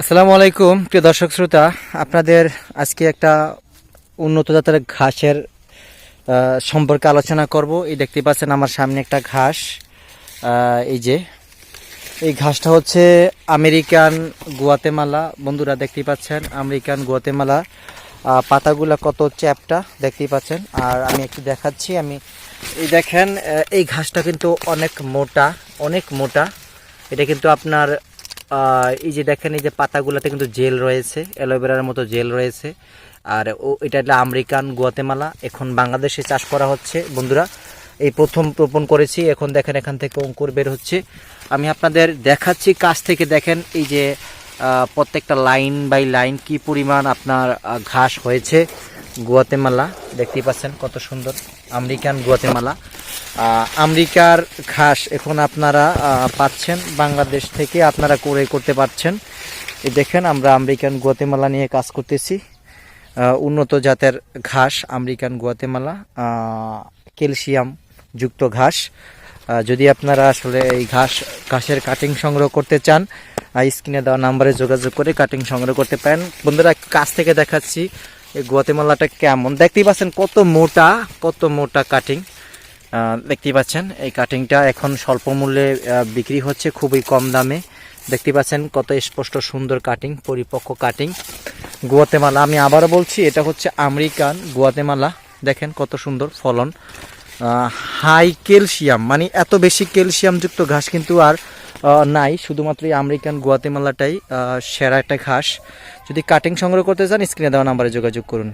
আসসালামু আলাইকুম, প্রিয় দর্শক শ্রোতা, আপনাদের আজকে একটা উন্নত জাতের ঘাসের সম্পর্কে আলোচনা করব। এই দেখতে পাচ্ছেন আমার সামনে একটা ঘাস। এই যে, এই ঘাসটা হচ্ছে আমেরিকান গুয়াতেমালা। বন্ধুরা দেখতেই পাচ্ছেন, আমেরিকান গুয়াতেমালা। পাতাগুলা কত চ্যাপটা দেখতেই পাচ্ছেন। আর আমি একটু দেখাচ্ছি, আমি, এই দেখেন এই ঘাসটা কিন্তু অনেক মোটা অনেক মোটা। এটা কিন্তু আপনার এই যে দেখেন, এই যে পাতাগুলোতে কিন্তু জেল রয়েছে, অ্যালোভেরার মতো জেল রয়েছে। আর ও, এটা হলো আমেরিকান গুয়াতেমালা। এখন বাংলাদেশে চাষ করা হচ্ছে। বন্ধুরা, এই প্রথম রোপণ করেছি। এখন দেখেন, এখান থেকে অঙ্কুর বের হচ্ছে। আমি আপনাদের দেখাচ্ছি, কাছ থেকে দেখেন এই যে প্রত্যেকটা লাইন বাই লাইন কি পরিমাণ আপনার ঘাস হয়েছে। গুয়াতেমালা, দেখতেই পাচ্ছেন কত সুন্দর। American Guatemala. আমেরিকার ঘাস এখন আপনারা পাচ্ছেন, বাংলাদেশ থেকে আপনারা করে করতে পারছেন। দেখেন, আমরা আমেরিকান গুয়াতেমালা নিয়ে কাজ করতেছি। উন্নত জাতের ঘাস, আমেরিকান গুয়াতেমালা ক্যালসিয়াম যুক্ত ঘাস। যদি আপনারা আসলে এই ঘাস, ঘাসের কাটিং সংগ্রহ করতে চান স্ক্রিনে দেওয়া নাম্বারে যোগাযোগ করে কাটিং সংগ্রহ করতে পারেন। বন্ধুরা, কাছ থেকে দেখাচ্ছি এই গুয়াতেমালাটা কেমন। দেখতেই পাচ্ছেন কত মোটা কত মোটা কাটিং। আহ, দেখতেই পাচ্ছেন এই কাটিংটা এখন স্বল্প মূল্যে বিক্রি হচ্ছে খুবই কম দামে। দেখতে পাচ্ছেন কত স্পষ্ট সুন্দর কাটিং পরিপক্ক কাটিং গুয়াতেমালা আমি আবারও বলছি এটা হচ্ছে আমেরিকান গুয়াতেমালা। দেখেন কত সুন্দর ফলন। হাই ক্যালসিয়াম মানে এত বেশি ক্যালসিয়ামযুক্ত ঘাস কিন্তু আর নাই। শুধুমাত্র এই আমেরিকান গুয়াতেমালাটাই সেরা একটা ঘাস। যদি কাটিং সংগ্রহ করতে চান স্ক্রিনে দেওয়া নাম্বারে যোগাযোগ করুন।